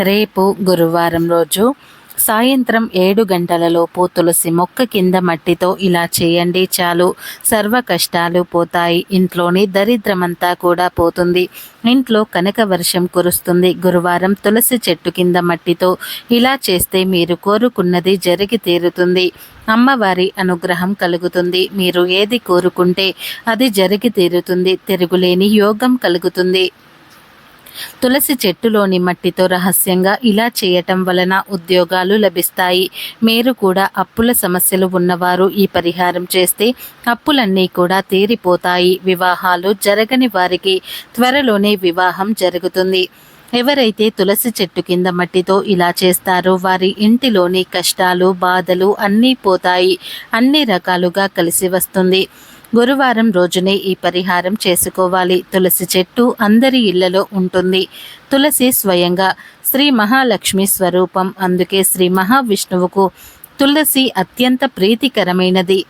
రేపు గురువారం రోజు సాయంత్రం ఏడు గంటలలోపు తులసి మొక్క కింద మట్టితో ఇలా చేయండి చాలు. సర్వ కష్టాలు పోతాయి. ఇంట్లోని దరిద్రమంతా కూడా పోతుంది. ఇంట్లో కనక వర్షం కురుస్తుంది. గురువారం తులసి చెట్టు కింద మట్టితో ఇలా చేస్తే మీరు కోరుకున్నది జరిగి తీరుతుంది. అమ్మవారి అనుగ్రహం కలుగుతుంది. మీరు ఏది కోరుకుంటే అది జరిగి తీరుతుంది. తిరుగులేని యోగం కలుగుతుంది. తులసి చెట్టులోని మట్టితో రహస్యంగా ఇలా చేయటం వలన ఉద్యోగాలు లభిస్తాయి. మీరు కూడా అప్పుల సమస్యలు ఉన్నవారు ఈ పరిహారం చేస్తే అప్పులన్నీ కూడా తీరిపోతాయి. వివాహాలు జరగని వారికి త్వరలోనే వివాహం జరుగుతుంది. ఎవరైతే తులసి చెట్టు కింద మట్టితో ఇలా చేస్తారో వారి ఇంటిలోని కష్టాలు బాధలు అన్నీ పోతాయి. అన్ని రకాలుగా కలిసి వస్తుంది. గురువారం రోజునే ఈ పరిహారం చేసుకోవాలి. తులసి చెట్టు అందరి ఇళ్ళలో ఉంటుంది. తులసి స్వయంగా శ్రీ మహాలక్ష్మి స్వరూపం. అందుకే శ్రీ మహావిష్ణువుకు తులసి అత్యంత ప్రీతికరమైనది.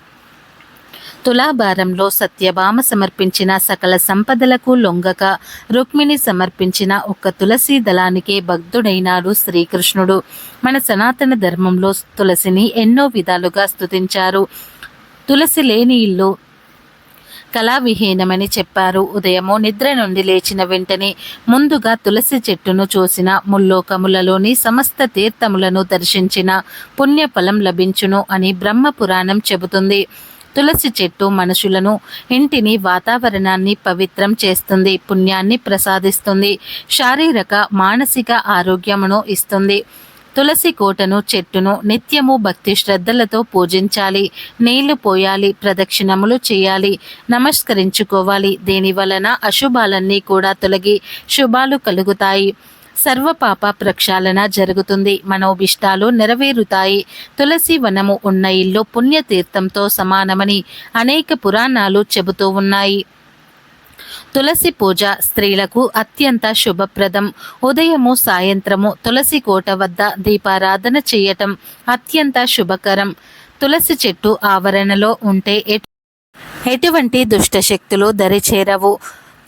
తులాభారంలో సత్యభామ సమర్పించిన సకల సంపదలకు లొంగక రుక్మిణి సమర్పించిన ఒక్క తులసి దళానికే భక్తుడైనాడు శ్రీకృష్ణుడు. మన సనాతన ధర్మంలో తులసిని ఎన్నో విధాలుగా స్తుతించారు. తులసి లేని ఇల్లు కళావిహీనమని చెప్పారు. ఉదయము నిద్ర నుండి లేచిన వెంటనే ముందుగా తులసి చెట్టును చూసిన ముల్లోకములలోని సమస్త తీర్థములను దర్శించిన పుణ్యఫలం లభించును అని బ్రహ్మ పురాణం చెబుతుంది. తులసి చెట్టు మనుషులను ఇంటిని వాతావరణాన్ని పవిత్రం చేస్తుంది పుణ్యాన్ని ప్రసాదిస్తుంది శారీరక మానసిక ఆరోగ్యమును ఇస్తుంది. తులసి కోటను చెట్టును నిత్యము భక్తి శ్రద్ధలతో పూజించాలి. నీళ్ళు పోయాలి ప్రదక్షిణములు చేయాలి. నమస్కరించుకోవాలి. దీని వలన అశుభాలన్నీ కూడా తొలగి శుభాలు కలుగుతాయి. సర్వపాప ప్రక్షాళన జరుగుతుంది. మనోభిష్టాలు నెరవేరుతాయి. తులసి వనము ఉన్న ఇల్లు పుణ్యతీర్థంతో సమానమని అనేక పురాణాలు చెబుతూ ఉన్నాయి. తులసి పూజ స్త్రీలకు అత్యంత శుభప్రదం. ఉదయము సాయంత్రము తులసి కోట వద్ద దీపారాధన చేయటం అత్యంత శుభకరం. తులసి చెట్టు ఆవరణలో ఉంటే ఎటువంటి దుష్టశక్తులు దరిచేరవు.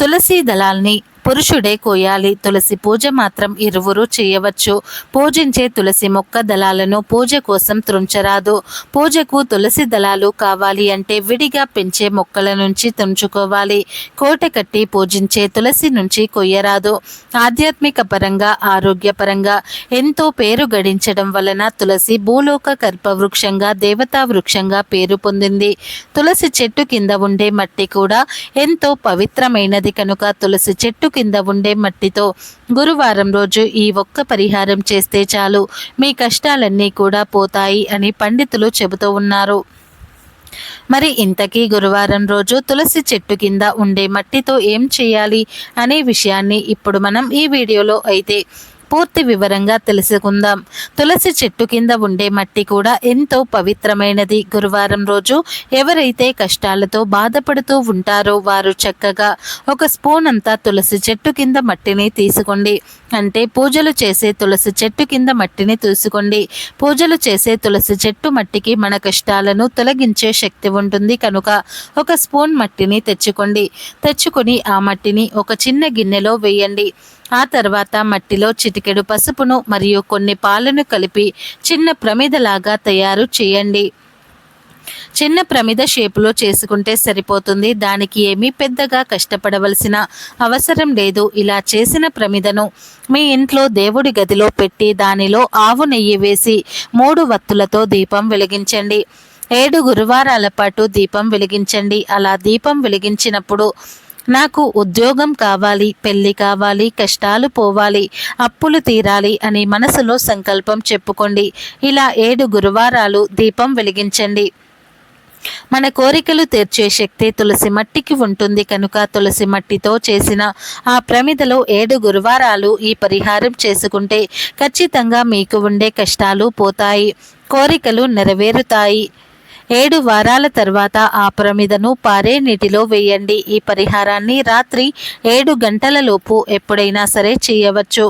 తులసి దళాల్ని పురుషుడే కోయాలి. తులసి పూజ మాత్రం ఇరువురు చేయవచ్చు. పూజించే తులసి మొక్క దళాలను పూజ కోసం త్రుంచరాదు పూజకు తులసి దళాలు కావాలి అంటే విడిగా పెంచే మొక్కల నుంచి తుంచుకోవాలి. కోట కట్టి పూజించే తులసి నుంచి కొయ్యరాదు. ఆధ్యాత్మిక పరంగా ఆరోగ్యపరంగా ఎంతో పేరు గడించడం వలన తులసి భూలోక కల్పవృక్షంగా దేవతా వృక్షంగా పేరు పొందింది. తులసి చెట్టు కింద ఉండే మట్టి కూడా ఎంతో పవిత్రమైనది కనుక తులసి చెట్టు కింద ఉండే మట్టితో గురువారం రోజు ఈ ఒక్క పరిహారం చేస్తే చాలు. మీ కష్టాలన్నీ కూడా పోతాయి అని పండితులు చెబుతూ ఉన్నారు. మరి ఇంతకీ గురువారం రోజు తులసి చెట్టు కింద ఉండే మట్టితో ఏం చేయాలి అనే విషయాన్ని ఇప్పుడు మనం ఈ వీడియోలో అయితే పూర్తి వివరంగా తెలుసుకుందాం. తులసి చెట్టు కింద ఉండే మట్టి కూడా ఎంతో పవిత్రమైనది. గురువారం రోజు ఎవరైతే కష్టాలతో బాధపడుతూ ఉంటారో వారు చక్కగా ఒక స్పూన్ అంతా తులసి చెట్టు కింద మట్టిని తీసుకోండి. అంటే పూజలు చేసే తులసి చెట్టు కింద మట్టిని తీసుకోండి పూజలు చేసే తులసి చెట్టు మట్టికి మన కష్టాలను తొలగించే శక్తి ఉంటుంది. కనుక ఒక స్పూన్ మట్టిని తెచ్చుకోండి. తెచ్చుకొని ఆ మట్టిని ఒక చిన్న గిన్నెలో వేయండి. ఆ తర్వాత మట్టిలో చిటికెడు పసుపును మరియు కొన్ని పాలను కలిపి చిన్న ప్రమిదలాగా తయారు చేయండి. చిన్న ప్రమిద షేపులో చేసుకుంటే సరిపోతుంది. దానికి ఏమీ పెద్దగా కష్టపడవలసిన అవసరం లేదు. ఇలా చేసిన ప్రమిదను మీ ఇంట్లో దేవుడి గదిలో పెట్టి దానిలో ఆవు నెయ్యి వేసి మూడు వత్తులతో దీపం వెలిగించండి. ఏడు గురువారాల పాటు దీపం వెలిగించండి. అలా దీపం వెలిగించినప్పుడు నాకు ఉద్యోగం కావాలి పెళ్ళి కావాలి కష్టాలు పోవాలి అప్పులు తీరాలి అని మనసులో సంకల్పం చెప్పుకోండి. ఇలా ఏడు గురువారాలు దీపం వెలిగించండి. మన కోరికలు తీర్చే శక్తి తులసి మట్టికి ఉంటుంది కనుక తులసి మట్టితో చేసిన ఆ ప్రమిదలో ఏడు గురువారాలు ఈ పరిహారం చేసుకుంటే ఖచ్చితంగా మీకు ఉండే కష్టాలు పోతాయి కోరికలు నెరవేరుతాయి. ఏడు వారాల తర్వాత ఆ ప్రమిదను పారే నీటిలో వేయండి. ఈ పరిహారాన్ని రాత్రి ఏడు గంటలలోపు ఎప్పుడైనా సరే చేయవచ్చు.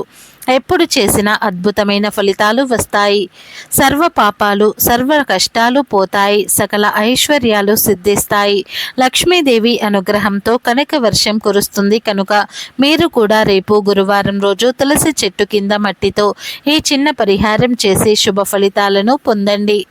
ఎప్పుడు చేసిన అద్భుతమైన ఫలితాలు వస్తాయి. సర్వ పాపాలు సర్వ కష్టాలు పోతాయి. సకల ఐశ్వర్యాలు సిద్ధిస్తాయి. లక్ష్మీదేవి అనుగ్రహంతో కనక వర్షం కురుస్తుంది కనుక మీరు కూడా రేపు గురువారం రోజు తులసి చెట్టు కింద మట్టితో ఈ చిన్న పరిహారం చేసి శుభ ఫలితాలను పొందండి.